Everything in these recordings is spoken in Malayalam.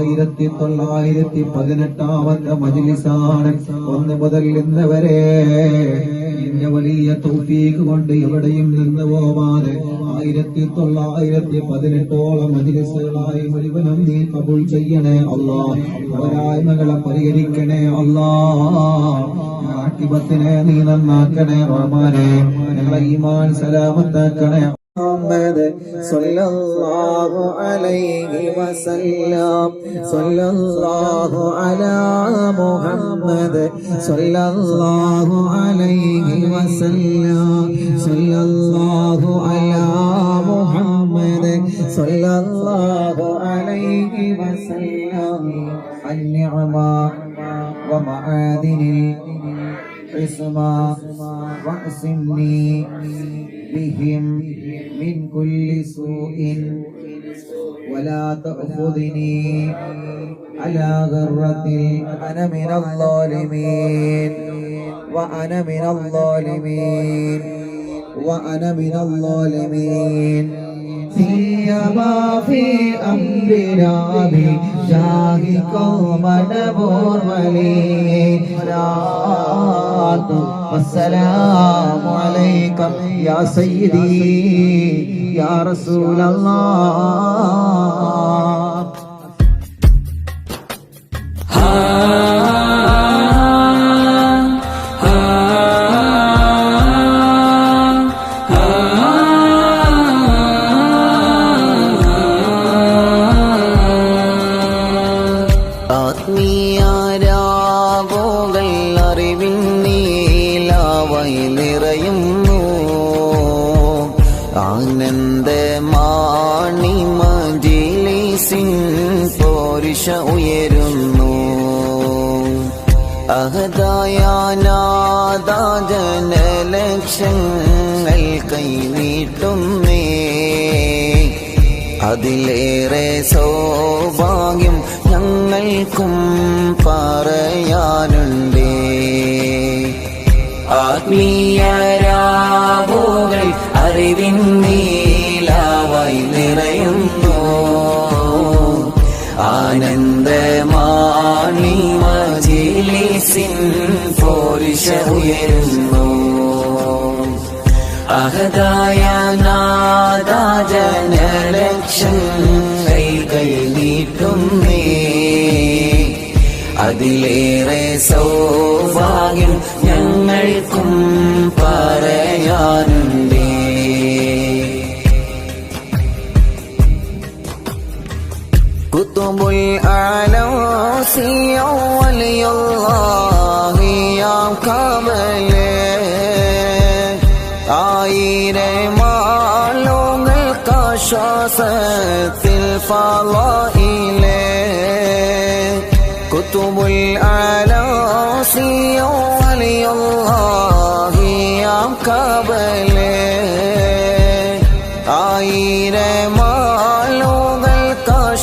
ആയിരത്തി തൊള്ളായിരത്തി പതിനെട്ടാമത്തെ മജിലിസാണ് ഒന്ന് മുതൽ ഇന്ന് വരെ. നിന്റെ വലിയ തോഫീക്ക് കൊണ്ട് എവിടെയും നിന്ന് പോവാതെ ആയിരത്തി തൊള്ളായിരത്തി പതിനെട്ടോളം മജിലിസുകളായി മുഴുവനും നീ കബൂൾ ചെയ്യണേ അല്ലാ. പോരായ്മകളെ പരിഹരിക്കണേ അല്ലാ. ആട്ടിപത്തിനെ നീ നന്നാക്കണേ റഹ്മാനെ. ഞങ്ങളെ ഈമാൻ സലാമത്താക്കണേ محمد صلى الله عليه وسلم. صلى الله على محمد صلى الله عليه وسلم. صلى الله على محمد صلى الله عليه وسلم. النعمة ومعادن الحسمى واعصمني بهم. من كل سوء. ولا تأخذني على غرة أنا من الظالمين. وأنا من الظالمين. وأنا من الظالمين. فيما في أمرنا بشاهك ومنبور وليلات والسلام عليكم يا سيدي يا رسول الله ആനന്ദമാണി മജിലിസിൻ പോരിഷ ഉയരുന്നു. അഹദായാനാദാജനലക്ഷങ്ങൾ കൈനീട്ടുന്നേ അതിലേറെ സൗഭാഗ്യം ഞങ്ങൾക്കും പറയാനുണ്ടേ. ആത്മീയരാവുകൾ അറിവിൻ നീലാവായി നിറയുന്നു ആനന്ദമാണി മജിലിസിൻ പോരിഷ ഉയരുന്നു അഹദായ നാദാജനലക്ഷങ്ങൾ നീട്ടുന്നേ അതിലേറെ സൗഭാഗ്യം ഞങ്ങൾക്കും പറയാനുണ്ടേ ആലോസി വലിയുള്ളാഹിയാം കാമലേ ആയിരമാളുകൾക്കാശ്വാസത്തിൽ ഫാളയിലെ കുത്തുബുൽ ആലോസിയോ വലിയുള്ളാഹിയാം കാബലേ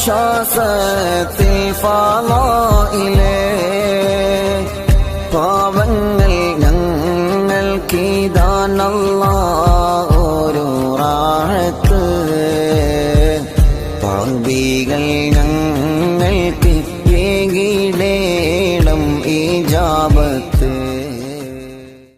വിശ്വാസത്തിൽ ഫാലോയിലെ പാവങ്ങൾ ഞങ്ങൾക്കിതാ നല്ല